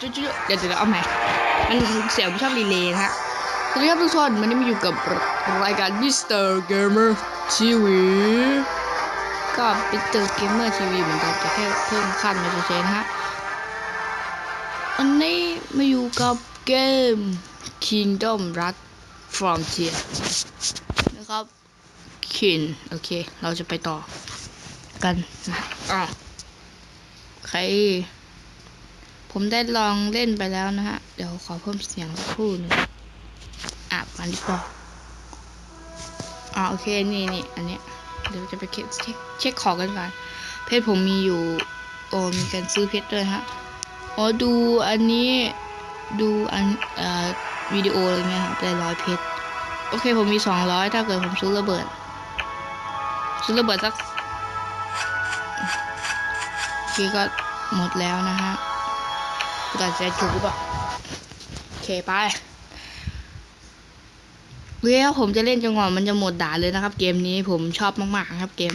จุ๊จุ๊เดี๋ยวเดี๋ยวเอาใหม่มันเสียงมันชอบรีเลย์นะฮะสวัสดีครับทุกคนวันนี้มาอยู่กับรายการ Mr. Gamer TV ก็ Mr. Gamer TV เหมือนกันแต่แค่เพิ่มขั้นมาเฉยๆนะฮะอันนี้มาอยู่กับเกม Kingdom Rush Frontier นะครับคินโอเค เราจะไปต่อกันนะอะใคร ผมได้ลองเล่นไปแล้วนะฮะ เดี๋ยวขอเพิ่มเสียงสักครู่หนึงอะมันดีกว่าอ่าโอเคนี่นี่อันเนี้ยเดี๋ยวจะไปเช็คเช็คเช็คของกันก่อนเพชรผมมีอยู่โอ้มีการซื้อเพชรด้วยฮะอ๋อดูอันนี้ดูอันเอ่อวิดีโออะไรเงี้ยครับได้ร้อยเพชรโอเคผมมีสองร้อยถ้าเกิดผมซื้อระเบิด ซื้อระเบิดสักทีก็หมดแล้วนะฮะ ตัดใจถูกหรือเปล่าโอเคไปเดี๋ยผมจะเล่นจนกว่ามันจะหมดด่าเลยนะครับ เกมนี้ผมชอบมากๆครับ เกม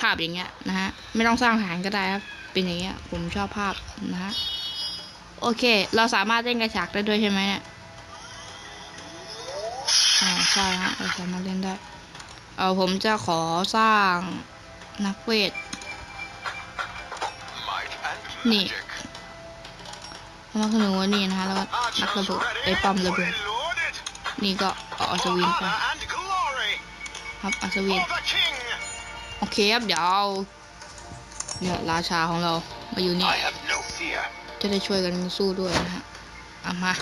ภาพอย่างเงี้ยนะฮะไม่ต้องสร้างฐานก็ได้ครับ เป็นอย่างเงี้ย ผมชอบภาพนะฮะโอเค เราสามารถเล่นกระฉากได้ด้วยใช่ไหมเนี่ยอ่าใช่ฮะเราสามารถเล่นได้เอาผมจะขอสร้างนักเวท Might and Neat. magic. แล้วก็หนูว่านี่นะคะแล้วก็นักระเบิดไอ้ป้อมระเบิดนี่ก็เอาอัศวินไปครับอัศวินโอเคครับเดี๋ยวเนี่ยราชาของเรามาอยู่นี่ no จะได้ช่วยกันสู้ด้วยนะฮะเอามา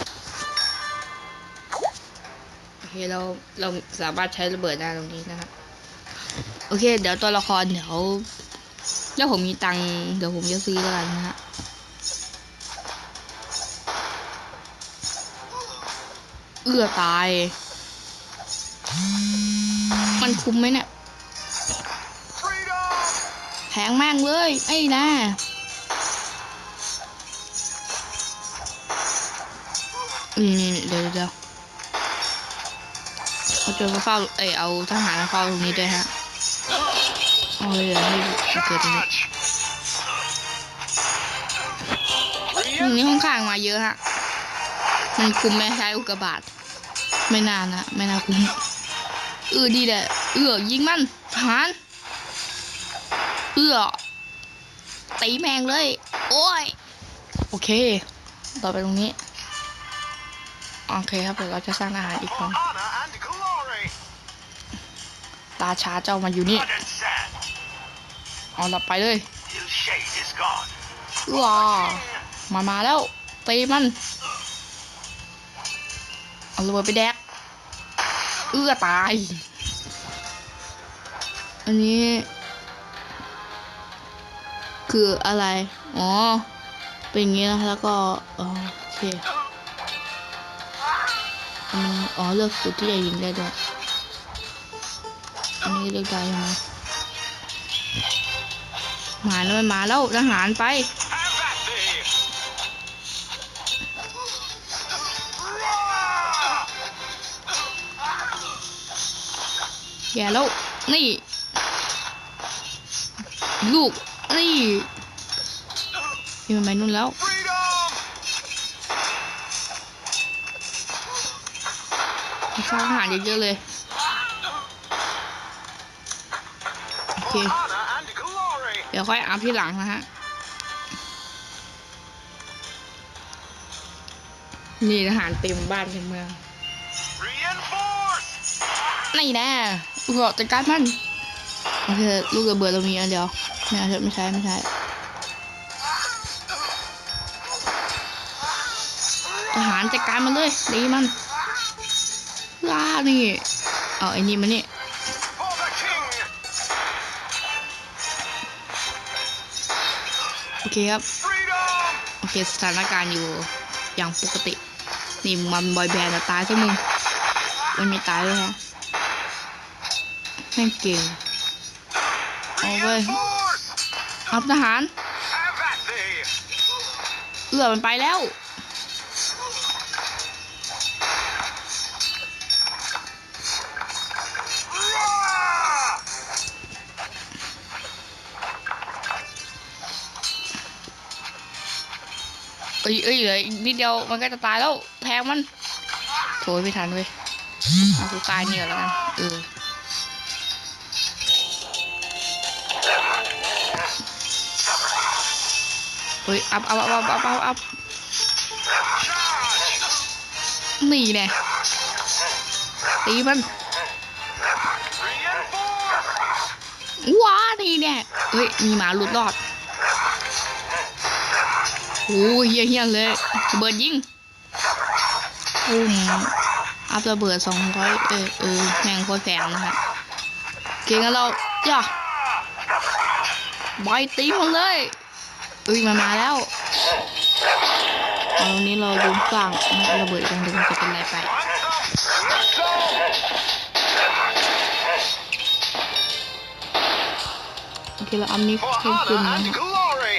โอเคเราเราสามารถใช้ระเบิดได้ตรงนี้นะฮะโอเค เดี๋ยวตัวละครเดี๋ยวแล้วผมมีตังเดี๋ยวผมจะซื้อแล้วกันนะฮะ เอื้อตาย มันคุ้มไหมเนี่ย แพงม่งเลย ไอ้นะนี่นี่เดี๋ยวเดี๋ยวเอาโจรมาเฝ้าเอ้ยเอาทหารมาเฝ้าตรงนี้ด้วยฮะเอาเลยให้เกิดตรงนี้ตรงนี้ค่อนข้างมาเยอะฮะ มันคุ้มไหมใช้อุกกาบาต ไม่นานนะไม่น่าคุ้มเออดีแหละเออยิงมันทหารเออตีแมงเลย โอ้ย โอเค ต่อไปตรงนี้ โอเคครับเดี๋ยวเราจะสร้างอาหารอีกค For รั้ง honor and glory. ราชาเจ้ามาอยู่นี่เอาละไปเลยว้ามามาแล้วตีมันเอาระเบิดไปแดก เอื้อตาย อันนี้ คืออะไร อ๋อ เป็นอย่างนี้นะแล้วก็อ๋อโอเคอันนี้อ๋อเลือกจุดที่จะยิงได้ด้วยอันนี้เลือกได้ใช่ไหมมาแล้วมาแล้วทหารไป แย่แล้ว นี่ ลูก นี่นี่มันไปนู่นแล้ว Freedom. สร้างอาหารเยอะๆเลย โอเค เดี๋ยวค่อยอัพที่หลังนะฮะ นี่อาหารเต็มบ้านเต็มเมือง นี่แน่ อุกจัดการมันโอเคลูกระเบิดเรามีอันเดียวไม่เอาเถอะไม่ใช่ไม่ใช่ทหารจัดการมันเลยตีมันล่านี่เอาไอ้นี่มานี่โอเคครับโอเคสถานการณ์อยู่อย่างปกติ นี่มันบอยแบนด์อะตายซะมึงมันไม่ตายเลยฮะ แม่งเก่งเอาเว้ย Reinforce. อัพทหาร เอื้อมันไปแล้ว เอ้ยเอ้ยเหลืออีกนิดเดียวมันก็จะตายแล้ว แทงมัน โถยไม่ทันเว้ยเอากูกายเนี่ยแล้วกัน เออ ฮ้ย อัพอัพอัพอัพอัพอัพนี่แน่ตีมันว้านี่แน่เฮ้ย มีหมาหลุดรอดโอ้ยเฮี้ยเฮี้ยเลยระเบิดยิงอุ้มอัพระเบิดสองร้อยเออเออแม่งโคตรแพงนะฮะเก่งกันเราจ้ะบอยตีมันเลย อุ้ยมันมาแล้วเอาตรงนี้เราดูกลางไม่ระเบิดกันดูมันจะเป็นไรไปโอเคเราอัพนี้ For ขึ้นขึ้นนะฮะ glory!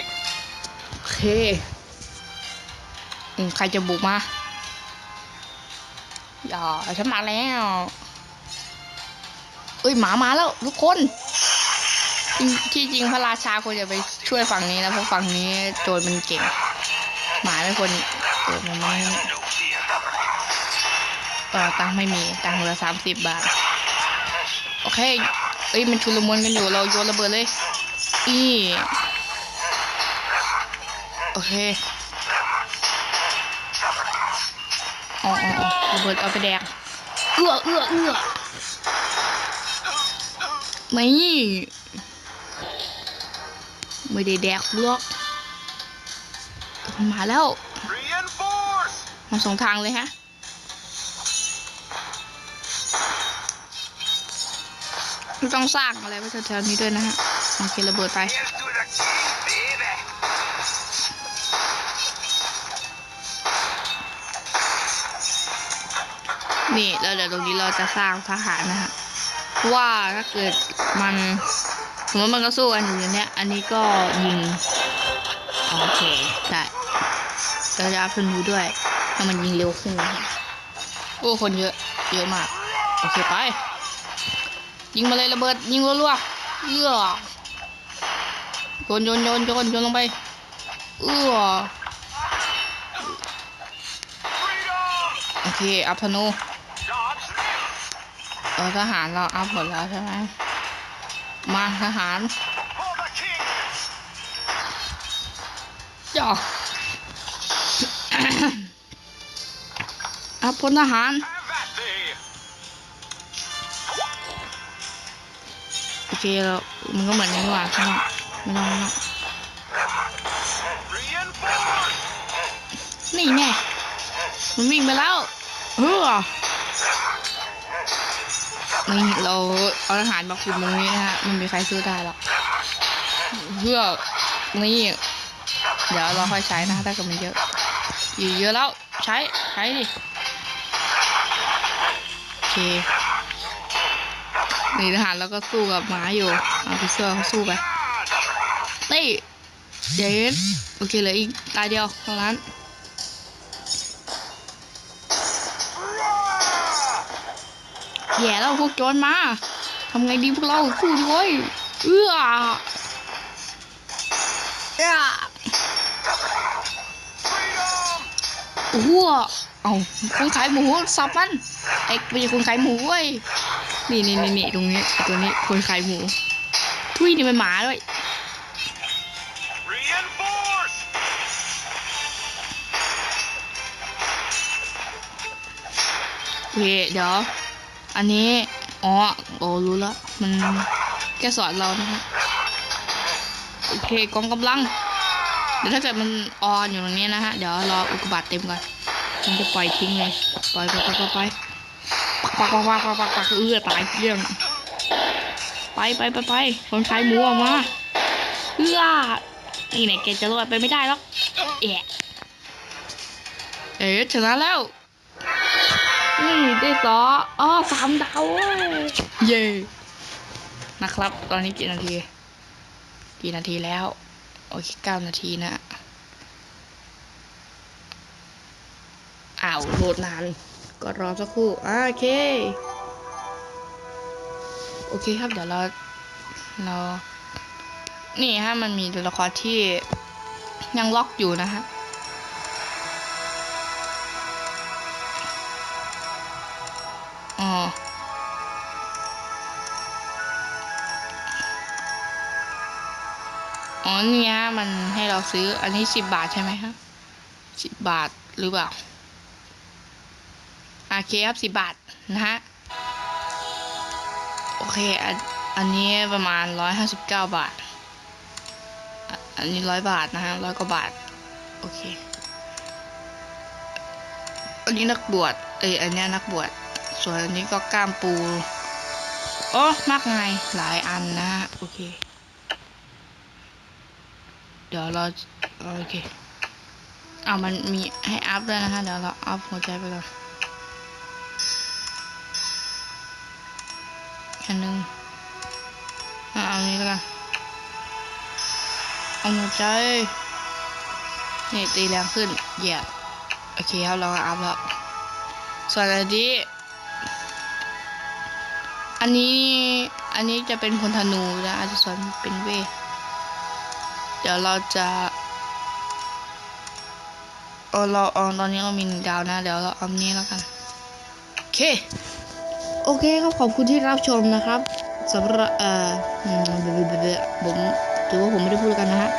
โอเคอืมใครจะบุกมาอย่าฉันมาแล้ว เอ้ยหมามาแล้วทุกคน ที่จริงพระราชาควรจะไปช่วยฝั่งนี้นะเพราะฝั่งนี้โจรมันเก่ง หมาไม่ควรเออมันไม่เออตังไม่มีตังเหลือสามสิบบาท โอเค เอ้ยมันชุลมุนกันอยู่เราโยนระเบิดเลย อีโอเคอ๋ออ๋ออระเบิดเอาไปแดกเอื้อเอื้อเอื้อไม่ ไม่ได้แดกหรอกมาแล้ว มาสองทางเลยฮะ ต้องสร้างอะไรไว้แถวๆนี้ด้วยนะฮะ โอเคระเบิดไปนี่แล้วเดี๋ยวตรงนี้เราจะสร้างทหารนะฮะว่าถ้าเกิดมัน สมมติมันก็สู้กันอยู่อย่างเนี้ย อันนี้ก็ยิง โอเค ได้เราจะอัพธนูด้วยให้มันยิงเร็วขึ้นโอ้คนเยอะ เยอะมาก โอเคไป ยิงมาเลยระเบิด ยิงรัวๆเอื้อโยนโยนโยนโยนโยนลงไป เอื้อโอเค อัพธนูเออทหารเราอัพหมดแล้วใช่ไหม มาทหารจ่ออัพลทหาร โอเคเรามันก็เหมือนนนี่หว่าข้างนอกไม่ต้องไม่ต้องนี่แน่มันวิ่งไปแล้วเฮ้อ นี่เราเอาทหารมาคุมตรงนี้นะฮะมันมีใครซื้อได้หรอกเพื่อนี่เดี๋ยวเราค่อยใช้นะถ้าเกิดมันเยอะอยู่เยอะแล้วใช้ใช้ดิโอเคนี่ทหารแล้วก็สู้กับหมาอยู่เอาพิเซอร์เขาสู้ไป Charge! นี่เย็นโอเคเหลืออีกตายเดียวเท่านั้น แย่แล้วพวกโจรมาทำไงดีพวกเราสู้ดิเว้ยเอื้อเอื้อ Freedom! โอ้โหเอาคนขายหมูสับมันไอ้ไม่ใช่คนขายหมูเว้ยนี่นี่นี่นี่ตรงนี้ไอ้ตัวนี้คนขายหมู ทุยนี่มันหมาด้วย Reinforce! โอเคเดี๋ยว อันนี้ อ๋อ โอ้รู้แล้ว มันแกสอนเรานะฮะโอเคกองกำลัง เดี๋ยวถ้าเกิดมันออนอยู่ตรงนี้นะฮะ เดี๋ยวรออุกกาบาตเต็มก่อนมันจะปล่อยทิ้งเลย ปล่อยไปไปไปไปปักปักปักปักปักปักเอื้อตายเกลี้ยงไปไปไปไปคนขายหมูออกมาเอื้อนี่ไหนแกจะรอดไปไม่ได้หรอกแอะเอ๊ะชนะแล้ว นี่ได้สออ๋อสามดาวเว้ยเย่นะครับ ตอนนี้กี่นาที กี่นาทีแล้ว โอเคเก้านาทีนะอ้าวโหลดนานก็รอสักครู่อ่าโอเค โอเคครับ เดี๋ยวเราเรา นี่ฮะ มันมีตัวละครที่ยังล็อกอยู่นะฮะ อ๋อนี่ฮะมันให้เราซื้อ อันนี้สิบบาทใช่ไหมฮะสิบบาทหรือเปล่าโอเคครับสิบบาทนะฮะโอเคอันอันนี้ประมาณร้อยห้าสิบเก้าบาท อันนี้ร้อยบาทนะฮะร้อยกว่าบาท โอเค อันนี้นักบวชเอ้ยอันนี้นักบวชส่วนอันนี้ก็กล้ามปู โอ้มากมายหลายอันนะโอเค เดี๋ยวเราโอเคเอามันมีให้อัพด้วยนะฮะ เดี๋ยวเราอัพหัวใจไปก่อนอันหนึงอะเอานี้แล้วกันเอาหัวใจ นี่ตีแรงขึ้นเหยียบโอเคครับเราก็อัพแล้ว ส่วนอันนี้อันนี้ อันนี้จะเป็นพลธนูนะอาจจะสอนเป็นเวท เดี๋ยวเราจะเออเราเอาตอนนี้เรามีหนึ่งดาวนะ เดี๋ยวเราเอานี้แล้วกัน โอเค โอเคครับขอบคุณที่รับชมนะครับสำหรับเอ่ออืมผมถือว่าผมไม่ได้พูดกันนะฮะ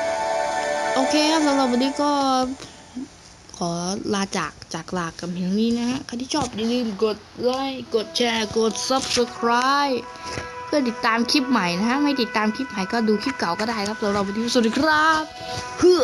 โอเคครับสำหรับวันนี้ก็ขอลาจากจากลากับเพียงนี้นะฮะ ใครที่ชอบอย่าลืมกดไลค์ กดแชร์ กด subscribe พื่อติดตามคลิปใหม่นะฮะ ไม่ติดตามคลิปใหม่ก็ดูคลิปเก่าก็ได้ครับสำหรับวันนี้สวัสดีครับเพื่อ